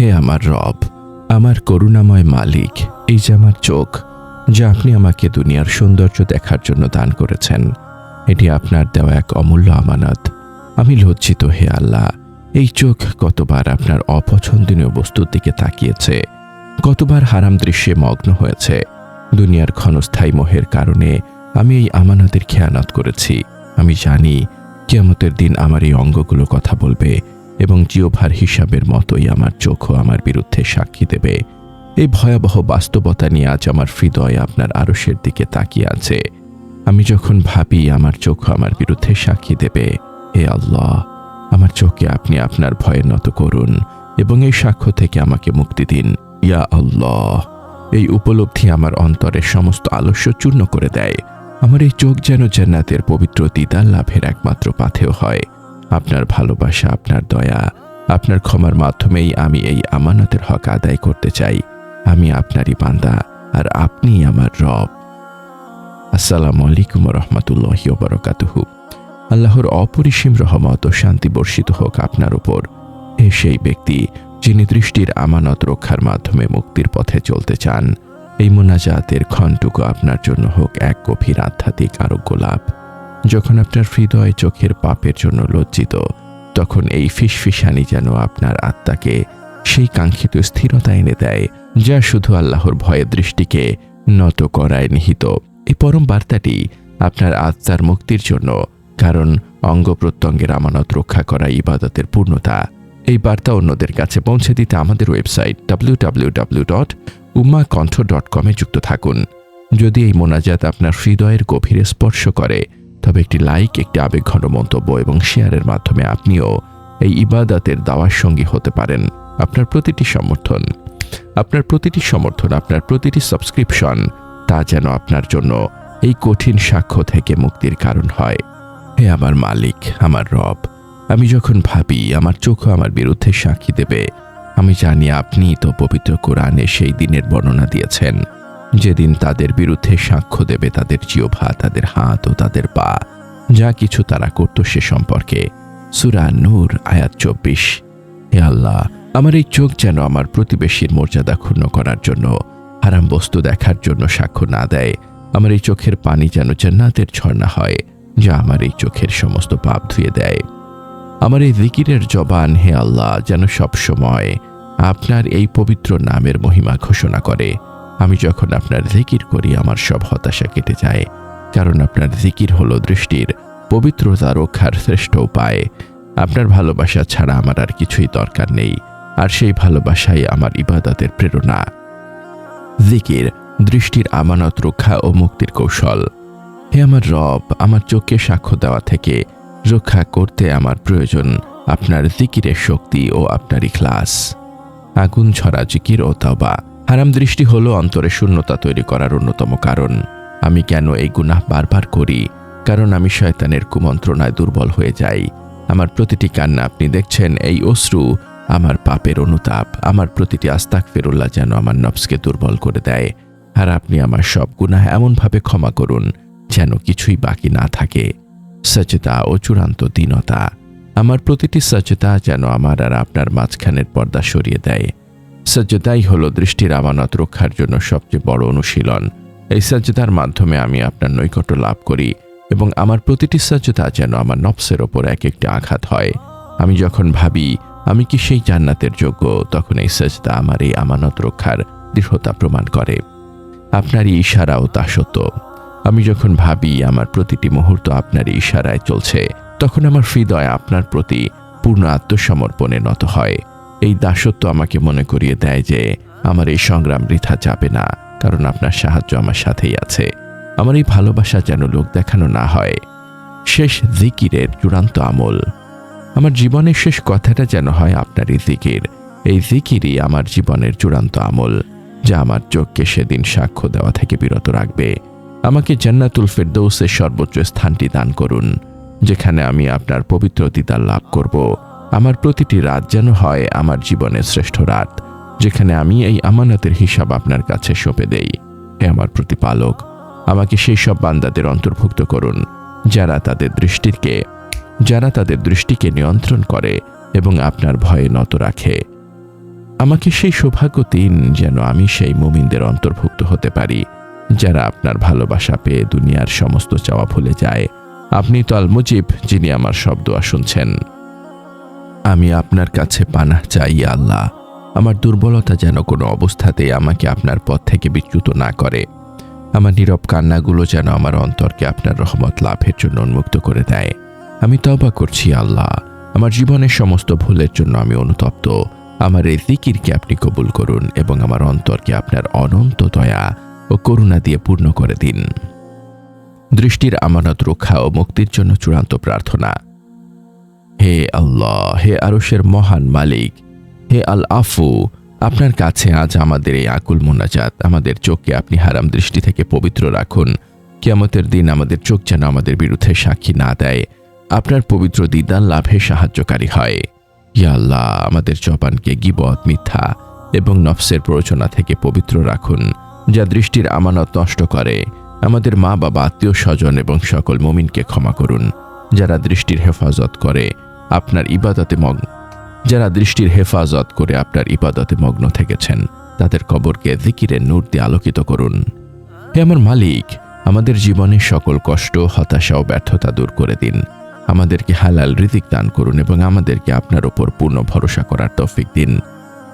হে আমার রব, আমার করুণাময় মালিক, এই যে আমার চোখ, যা আপনি আমাকে দুনিয়ার সৌন্দর্য দেখার জন্য দান করেছেন, এটি আপনার দেওয়া এক অমূল্য আমানত। আমি লজ্জিত হে আল্লাহ, এই চোখ কতবার আপনার অপছন্দনীয় বস্তুর দিকে তাকিয়েছে, কতবার হারাম দৃশ্যে মগ্ন হয়েছে। দুনিয়ার ক্ষণস্থায়ী মোহের কারণে আমি এই আমানতের খেয়ানত করেছি। আমি জানি কিয়ামতের দিন আমার এই অঙ্গগুলো কথা বলবে এবং জিওভার হিসাবের মতোই আমার চোখও আমার বিরুদ্ধে সাক্ষী দেবে। এই ভয়াবহ বাস্তবতা নিয়ে আজ আমার হৃদয় আপনার আরসের দিকে তাকিয়ে আছে। আমি যখন ভাবি আমার চোখ আমার বিরুদ্ধে সাক্ষী দেবে, হে আল্লাহ, আমার চোখে আপনি আপনার ভয়ের নত করুন এবং এই সাক্ষ্য থেকে আমাকে মুক্তি দিন। ইয়া আল্লাহ, এই উপলব্ধি আমার অন্তরের সমস্ত আলস্য চূর্ণ করে দেয়। আমার এই চোখ যেন জান্নাতের পবিত্র দিদার লাভের একমাত্র পাথেও হয়। আপনার ভালোবাসা, আপনার দয়া, আপনার ক্ষমার মাধ্যমেই আমি এই আমানতের হক আদায় করতে চাই। আমি আপনারই বান্দা আর আপনি আমার রব। আসসালামু আলাইকুম রহমতুল্লাহ বরকাতুহু আল্লাহর অপরিসীম রহমত ও শান্তি বর্ষিত হোক আপনার উপর। এ সেই ব্যক্তি যিনি দৃষ্টির আমানত রক্ষার মাধ্যমে মুক্তির পথে চলতে চান। এই মোনাজাতের ক্ষণটুকু আপনার জন্য হোক এক গভীর আধ্যাত্মিক আরোগ্য লাভ। যখন আপনার হৃদয় চোখের পাপের জন্য লজ্জিত, তখন এই ফিসফিসানি যেন আপনার আত্মাকে সেই কাঙ্ক্ষিত স্থিরতা এনে দেয়, যা শুধু আল্লাহর ভয়ের দৃষ্টিকে নত করায় নিহিত। এই পরম বার্তাটি আপনার আত্মার মুক্তির জন্য, কারণ অঙ্গ প্রত্যঙ্গের আমানত রক্ষা করা ইবাদতের পূর্ণতা। এই বার্তা অন্যদের কাছে পৌঁছে দিতে আমাদের website W W W dot Umma Kantho dot কমে যুক্ত থাকুন। যদি এই মোনাজাত আপনার হৃদয়ের গভীরে স্পর্শ করে তবে একটি লাইক, একটি আবেগঘন মন্তব্য এবং শেয়ারের মাধ্যমে আপনিও এই ইবাদাতের দাওয়ার সঙ্গী হতে পারেন। আপনার প্রতিটি সমর্থন, আপনার প্রতিটি সমর্থন, আপনার প্রতিটি সাবস্ক্রিপশন তা যেন আপনার জন্য এই কঠিন সাক্ষ্য থেকে মুক্তির কারণ হয়। হে আমার মালিক, আমার রব, আমি যখন ভাবি আমার চোখও আমার বিরুদ্ধে সাক্ষী দেবে, আমি জানি আপনি তো পবিত্র কোরআনে সেই দিনের বর্ণনা দিয়েছেন। যেদিন তাদের বিরুদ্ধে সাক্ষ্য দেবে তাদের জিওভা তাদের হাত ও তাদের পা, যা কিছু তারা করত সে সম্পর্কে। সুরা নূর, আয়াত চব্বিশ। হে আল্লাহ, আমার এই চোখ যেন আমার প্রতিবেশীর মর্যাদা ক্ষুণ্ণ করার জন্য, হারাম বস্তু দেখার জন্য সাক্ষ্য না দেয়। আমার এই চোখের পানি যেন জান্নাতের ঝর্ণা হয়, যা আমার এই চোখের সমস্ত পাপ ধুয়ে দেয়। আমার এই জিকিরের জবান, হে আল্লাহ, যেন সব সময় আপনার এই পবিত্র নামের মহিমা ঘোষণা করে। আমি যখন আপনার জিকির করি, আমার সব হতাশা কেটে যায়। কারণ আপনার জিকির হলো দৃষ্টির পবিত্রতা রক্ষার শ্রেষ্ঠ উপায়। আপনার ভালোবাসা ছাড়া আমার আর কিছুই দরকার নেই, আর সেই ভালোবাসাই আমার ইবাদতের প্রেরণা। জিকির দৃষ্টির আমানত, রক্ষা ও মুক্তির কৌশল। হে আমার রব, আমার চোখকে সাক্ষ্য দেওয়া থেকে রক্ষা করতে আমার প্রয়োজন আপনার জিকিরের শক্তি ও আপনার ইখলাস। আগুন ছড়া জিকির ও তাওবা। হারাম দৃষ্টি হলো অন্তরে শূন্যতা তৈরি করার অন্যতম কারণ। আমি কেন এই গুনাহ বারবার করি? কারণ আমি শয়তানের কুমন্ত্রণায় দুর্বল হয়ে যাই। আমার প্রতিটি কান্না আপনি দেখছেন, এই অশ্রু আমার পাপের অনুতাপ, আমার প্রতিটি আস্তাক ফেরুল্লাহ যেন আমার নফসকে দুর্বল করে দেয়। আর আপনি আমার সব গুনাহ এমনভাবে ক্ষমা করুন, যেন কিছুই বাকি না থাকে। সচেতা ও চূড়ান্ত দীনতা। আমার প্রতিটি সচেতা যেন আমার আর আপনার মাঝখানের পর্দা সরিয়ে দেয়। সজ্জতাই হলো দৃষ্টির আমানত রক্ষার জন্য সবচেয়ে বড় অনুশীলন। এই সজ্জতার মাধ্যমে আমি আপনার নৈকট্য লাভ করি এবং আমার প্রতিটি সজ্জতা যেন আমার নফসের ওপর এক একটি আঘাত হয়। আমি যখন ভাবি, আমি কি সেই জান্নাতের যোগ্য, তখন এই সজদা আমার এই আমানত রক্ষার দৃঢ়তা প্রমাণ করে। আপনারই ইশারাও তা সত্য। আমি যখন ভাবি, আমার প্রতিটি মুহূর্ত আপনার ইশারায় চলছে, তখন আমার হৃদয় আপনার প্রতি পূর্ণ আত্মসমর্পণে নত হয়। এই দাসত্ব আমাকে মনে করিয়ে দেয় যে আমার এই সংগ্রাম বৃথা যাবে না, কারণ আপনার সাহায্য আমার সাথেই আছে। আমার এই ভালোবাসা যেন লোক দেখানো না হয়। শেষ জিকিরের চূড়ান্ত আমল। আমার জীবনের শেষ কথাটা যেন হয় আপনারই জিকির। এই জিকিরই আমার জীবনের চূড়ান্ত আমল, যা আমার চোখকে সেদিন সাক্ষ্য দেওয়া থেকে বিরত রাখবে। আমাকে জান্নাতুল ফেরদৌসের সর্বোচ্চ স্থানটি দান করুন, যেখানে আমি আপনার পবিত্র দিদার লাভ করব। আমার প্রতিটি রাত যেন হয় আমার জীবনের শ্রেষ্ঠ রাত, যেখানে আমি এই আমানতের হিসাব আপনার কাছে সঁপে দেই। হে আমার প্রতিপালক, আমাকে সেই সব বান্দাদের অন্তর্ভুক্ত করুন, যারা তাদের দৃষ্টিকে, যারা তাদের দৃষ্টিকে নিয়ন্ত্রণ করে এবং আপনার ভয়ে নত রাখে। আমাকে সেই সৌভাগ্য দিন যেন আমি সেই মুমিনদের অন্তর্ভুক্ত হতে পারি, যারা আপনার ভালোবাসা পেয়ে দুনিয়ার সমস্ত চাওয়া ভুলে যায়। আপনি তো আল মুজিব যিনি আমার শব্দ শুনছেন। আমি আপনার কাছে পানাহ চাই আল্লাহ। আমার দুর্বলতা যেন কোনো অবস্থাতেই আমাকে আপনার পথ থেকে বিচ্যুত না করে। আমার নীরব কান্নাগুলো যেন আমার অন্তরকে আপনার রহমত লাভের জন্য উন্মুক্ত করে দেয়। আমি তবা করছি আল্লাহ। আমার জীবনের সমস্ত ভুলের জন্য আমি অনুতপ্ত। আমার এই জিকিরকে আপনি কবুল করুন এবং আমার অন্তরকে আপনার অনন্ত দয়া ও করুণা দিয়ে পূর্ণ করে দিন। দৃষ্টির আমানত রক্ষা ও মুক্তির জন্য চূড়ান্ত প্রার্থনা। হে আল্লাহ, হে আরশের মহান মালিক, হে আল আফু, আপনার কাছে আজ আমাদের এই আকুল মোনাজাত, আমাদের চোখকে আপনি হারাম দৃষ্টি থেকে পবিত্র রাখুন। কিয়ামতের দিন আমাদের চোখ যেন আমাদের বিরুদ্ধে সাক্ষী না দেয়। আপনার পবিত্র দিদার লাভে সাহায্যকারী হয়। ইয়া আল্লাহ, আমাদের জবানকে গিবত, মিথ্যা এবং নফসের প্ররোচনা থেকে পবিত্র রাখুন, যা দৃষ্টির আমানত নষ্ট করে। আমাদের মা বাবা আত্মীয় স্বজন এবং সকল মমিনকে ক্ষমা করুন, যারা দৃষ্টির হেফাজত করে। আপনার ইবাদতে মগ্ন। যারা দৃষ্টির হেফাজত করে আপনার ইবাদতে মগ্ন থেকেছেন, তাদের কবরকে জিকিরের নূর দিয়ে আলোকিত করুন। হে আমার মালিক, আমাদের জীবনের সকল কষ্ট, হতাশা ও ব্যর্থতা দূর করে দিন। আমাদেরকে হালাল রিজিক দান করুন এবং আমাদেরকে আপনার ওপর পূর্ণ ভরসা করার তৌফিক দিন।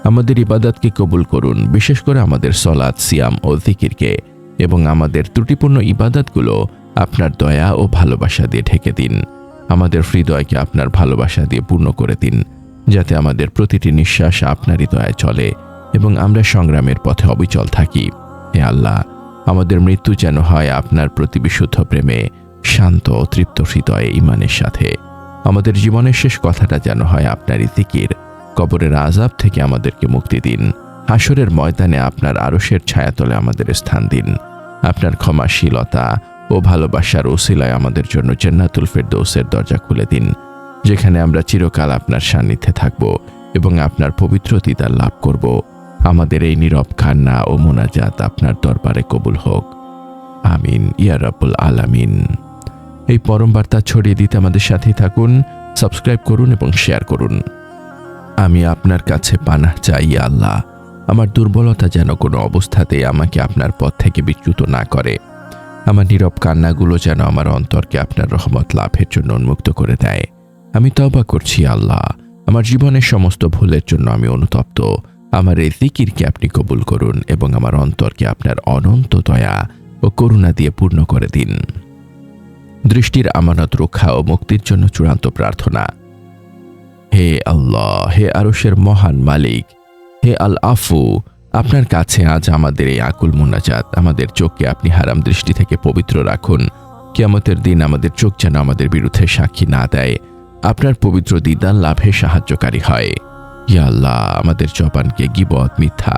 আমাদের ইবাদতকে কবুল করুন, বিশেষ করে আমাদের সলাদ সিয়াম ও জিকিরকে এবং আমাদের ত্রুটিপূর্ণ ইবাদতগুলো আপনার দয়া ও ভালোবাসা দিয়ে ঢেকে দিন। আমাদের হৃদয়কে আপনার ভালোবাসা দিয়ে পূর্ণ করে দিন, যাতে আমাদের প্রতিটি নিঃশ্বাস আপনারই দয়ায় চলে এবং আমরা সংগ্রামের পথে অবিচল থাকি। হে আল্লাহ, আমাদের মৃত্যু যেন হয় আপনার প্রতি বিশুদ্ধ প্রেমে, শান্ত ও তৃপ্ত হৃদয়ে ইমানের সাথে। আমাদের জীবনের শেষ কথাটা যেন হয় আপনারই জিকির। কবরের আজাব থেকে আমাদেরকে মুক্তি দিন। হাসরের ময়দানে আপনার আরশের ছায়াতলে আমাদের স্থান দিন। আপনার ক্ষমাশীলতা ও ভালোবাসার ওসিলায় আমাদের জন্য জান্নাতুল ফেরদৌসের দরজা খুলে দিন, যেখানে আমরা চিরকাল আপনার সান্নিধ্যে থাকব এবং আপনার পবিত্র দিদার লাভ করব। আমাদের এই নীরব কান্না ও মোনাজাত আপনার দরবারে কবুল হোক। আমিন, ইয়া রাব্বুল আলামিন। এই পরম বার্তা ছড়িয়ে দিতে আমাদের সাথেই থাকুন, সাবস্ক্রাইব করুন এবং শেয়ার করুন। আমি আপনার কাছে পানাহ চাই আল্লাহ। আমার দুর্বলতা যেন কোনো অবস্থাতেই আমাকে আপনার পথ থেকে বিচ্যুত না করে। আমার নীরব কান্নাগুলো যেন আমার অন্তরকে আপনার রহমত লাভের জন্য উন্মুক্ত করে দেয়। আমি তবা করছি, আল্লাহ। আমার জীবনের সমস্ত ভুলের জন্য আমি অনুতপ্ত। আমার এই জিকিরকে আপনি কবুল করুন এবং আমার অন্তরকে আপনার অনন্ত দয়া ও করুণা দিয়ে পূর্ণ করে দিন। দৃষ্টির আমানত রক্ষা ও মুক্তির জন্য চূড়ান্ত প্রার্থনা। হে আল্লাহ, হে আরসের মহান মালিক, হে আল আফু আপনার কাছে আজ আমাদের এই আকুল মোনাজাত, আমাদের চোখকে আপনি হারাম দৃষ্টি থেকে পবিত্র রাখুন। কিয়ামতের দিন আমাদের চোখ যেন আমাদের বিরুদ্ধে সাক্ষী না দেয়। আপনার পবিত্র দিদার লাভে সাহায্যকারী হয়। ইয়া আল্লাহ, আমাদের জবানকে গিবত মিথ্যা